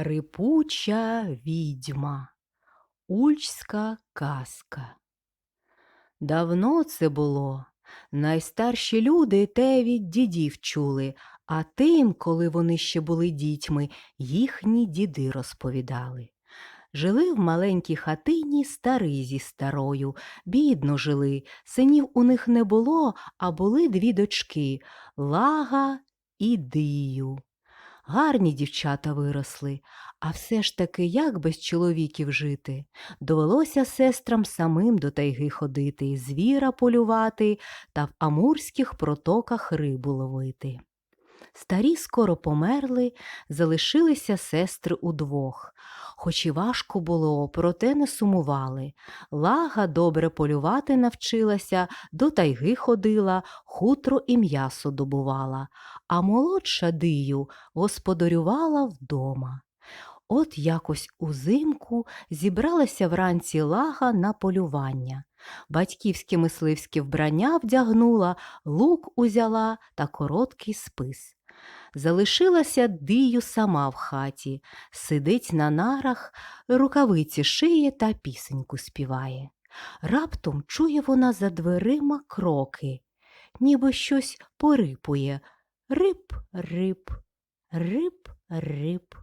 Рипуча відьма. Ульчська казка. Давно це було. Найстарші люди те від дідів чули, а тим, коли вони ще були дітьми, їхні діди розповідали. Жили в маленькій хатині старий зі старою, бідно жили, синів у них не було, а були дві дочки Лага і Дию. Гарні дівчата виросли, а все ж таки як без чоловіків жити? Довелося сестрам самим до тайги ходити, звіра полювати та в амурських протоках рибу ловити. Старі скоро померли, залишилися сестри удвох. Хоч і важко було, проте не сумували. Лага добре полювати навчилася, до тайги ходила, хутро і м'ясо добувала, а молодша дию господарювала вдома. От якось узимку зібралася вранці лага на полювання. Батьківське мисливське вбрання вдягнула, лук узяла та короткий спис. Залишилася дию сама в хаті, сидить на нарах, рукавиці шиє та пісеньку співає. Раптом чує вона за дверима кроки, ніби щось порипує. Рип, рип, рип, рип.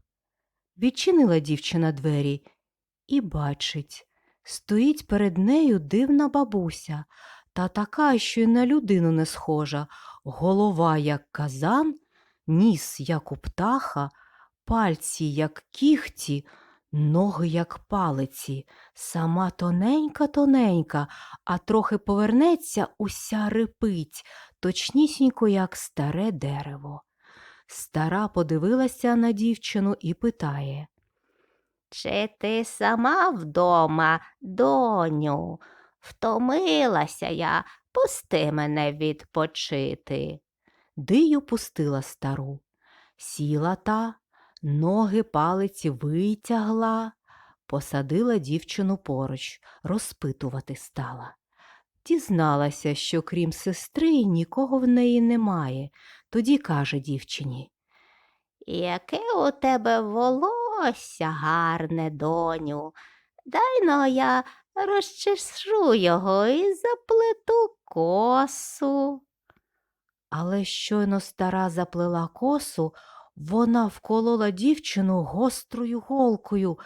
Відчинила дівчина двері і бачить, стоїть перед нею дивна бабуся, та така, що й на людину не схожа, голова, як казан, ніс, як у птаха, пальці, як кіхті, ноги, як палиці, сама тоненька, тоненька, а трохи повернеться, уся рипить, точнісінько, як старе дерево. Стара подивилася на дівчину і питає. Чи ти сама вдома, доню? Втомилася я, пусти мене відпочити. Дию пустила стару. Сіла та, ноги палиці витягла, посадила дівчину поруч, розпитувати стала. Дізналася, що крім сестри нікого в неї немає. Тоді каже дівчині. Яке у тебе волосся гарне, доню. Дай но я розчешу його і заплету косу. Але щойно стара заплела косу, вона вколола дівчину гострою голкою,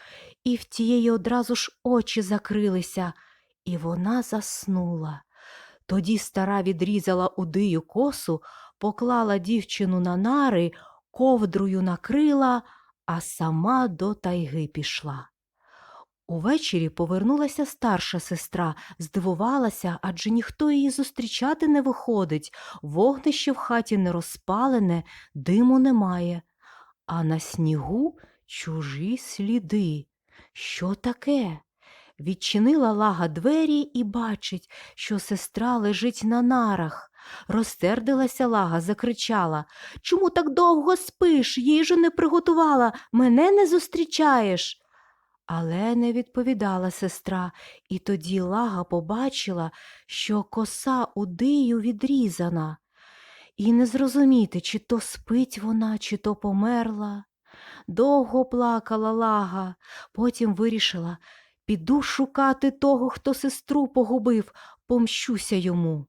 і в тієї одразу ж очі закрилися, і вона заснула. Тоді стара відрізала удию косу, поклала дівчину на нари, ковдрою накрила, а сама до тайги пішла. Увечері повернулася старша сестра, здивувалася, адже ніхто її зустрічати не виходить, вогнище в хаті не розпалене, диму немає, а на снігу чужі сліди. Що таке? Відчинила лага двері і бачить, що сестра лежить на нарах. Розсердилася лага, закричала Чому так довго спиш? Їжу не приготувала, мене не зустрічаєш. Але не відповідала сестра, і тоді лага побачила, що коса у дию відрізана, і не зрозуміти, чи то спить вона, чи то померла. Довго плакала лага, потім вирішила піду шукати того, хто сестру погубив, помщуся йому.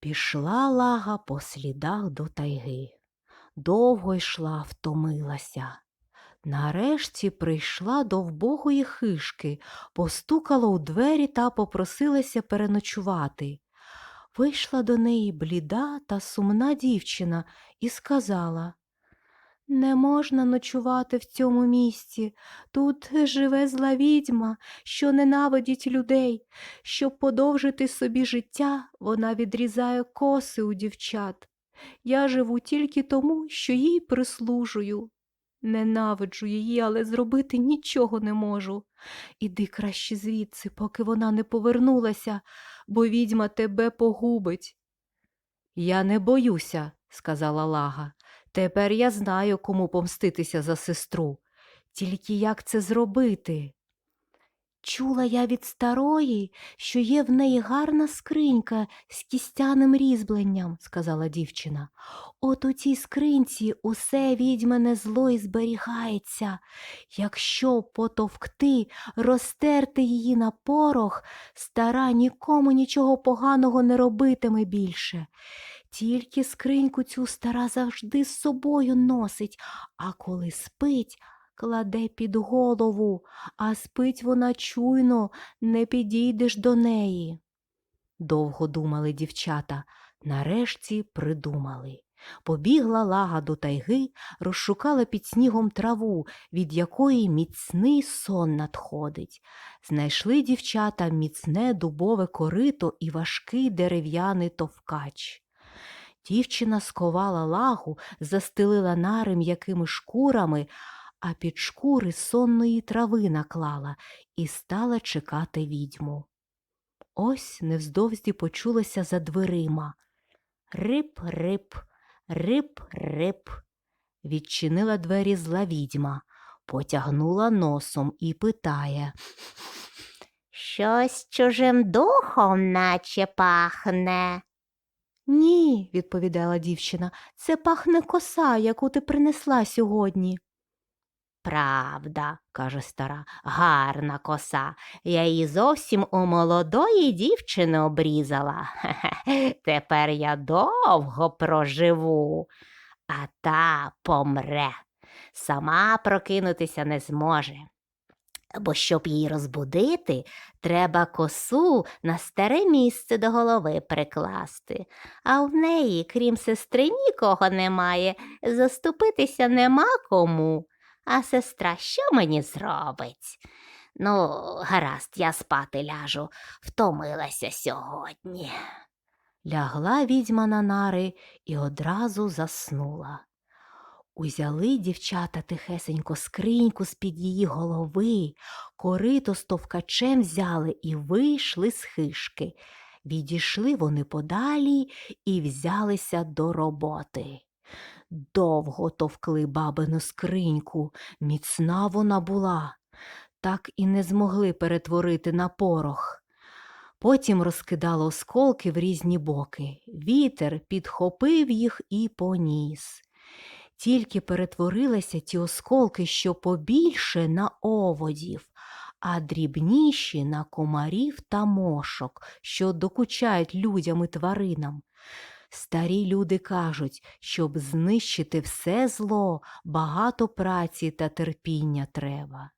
Пішла лага по слідах до тайги. Довго йшла, втомилася. Нарешті прийшла до вбогої хишки, постукала у двері та попросилася переночувати. Вийшла до неї бліда та сумна дівчина і сказала Не можна ночувати в цьому місці. Тут живе зла відьма, що ненавидить людей. Щоб подовжити собі життя, вона відрізає коси у дівчат. Я живу тільки тому, що їй прислужую. Ненавиджу її, але зробити нічого не можу. Іди краще звідси, поки вона не повернулася, бо відьма тебе погубить. Я не боюся, сказала Лага. Тепер я знаю, кому помститися за сестру. Тільки як це зробити? Чула я від старої, що є в неї гарна скринька з кістяним різьбленням, сказала дівчина. От у цій скринці усе відьмане зло й зберігається. Якщо потовкти, розтерти її на порох, стара нікому нічого поганого не робитиме більше. Тільки скриньку цю стара завжди з собою носить, а коли спить, кладе під голову, а спить вона чуйно, не підійдеш до неї. Довго думали дівчата, нарешті придумали. Побігла лага до тайги, розшукала під снігом траву, від якої міцний сон надходить. Знайшли дівчата міцне дубове корито і важкий дерев'яний товкач. Дівчина сковала лагу, застелила нари м'якими шкурами, а під шкури сонної трави наклала і стала чекати відьму. Ось невздовзі почулося за дверима. Рип-рип, рип-рип. Відчинила двері зла відьма, потягнула носом і питає. Щось чужим духом наче пахне. Ні, відповідала дівчина, це пахне коса, яку ти принесла сьогодні. Правда, каже стара, гарна коса. Я її зовсім у молодої дівчини обрізала. Хе-хе, Тепер я довго проживу, а та помре. Сама прокинутися не зможе. Бо щоб її розбудити, треба косу на старе місце до голови прикласти, а в неї, крім сестри, нікого немає, заступитися нема кому. А сестра що мені зробить? Ну, гаразд, я спати ляжу, втомилася сьогодні. Лягла відьма на нари і одразу заснула. Узяли дівчата тихесенько скриньку з-під її голови, корито з товкачем взяли і вийшли з хишки. Відійшли вони подалі і взялися до роботи. Довго товкли бабину скриньку, міцна вона була, так і не змогли перетворити на порох. Потім розкидало осколки в різні боки. Вітер підхопив їх і поніс. Тільки перетворилися ті осколки, що побільше на оводів, а дрібніші на комарів та мошок, що докучають людям і тваринам. Старі люди кажуть, щоб знищити все зло, багато праці та терпіння треба.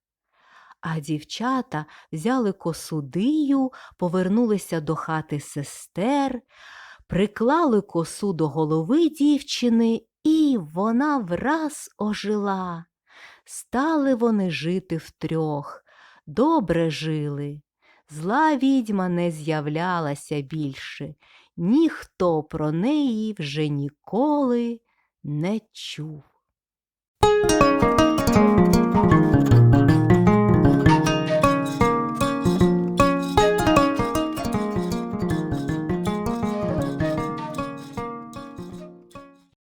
А дівчата взяли косудию, повернулися до хати сестер, приклали косу до голови дівчини, і вона враз ожила. Стали вони жити втрьох, добре жили. Зла відьма не з'являлася більше, ніхто про неї вже ніколи не чув.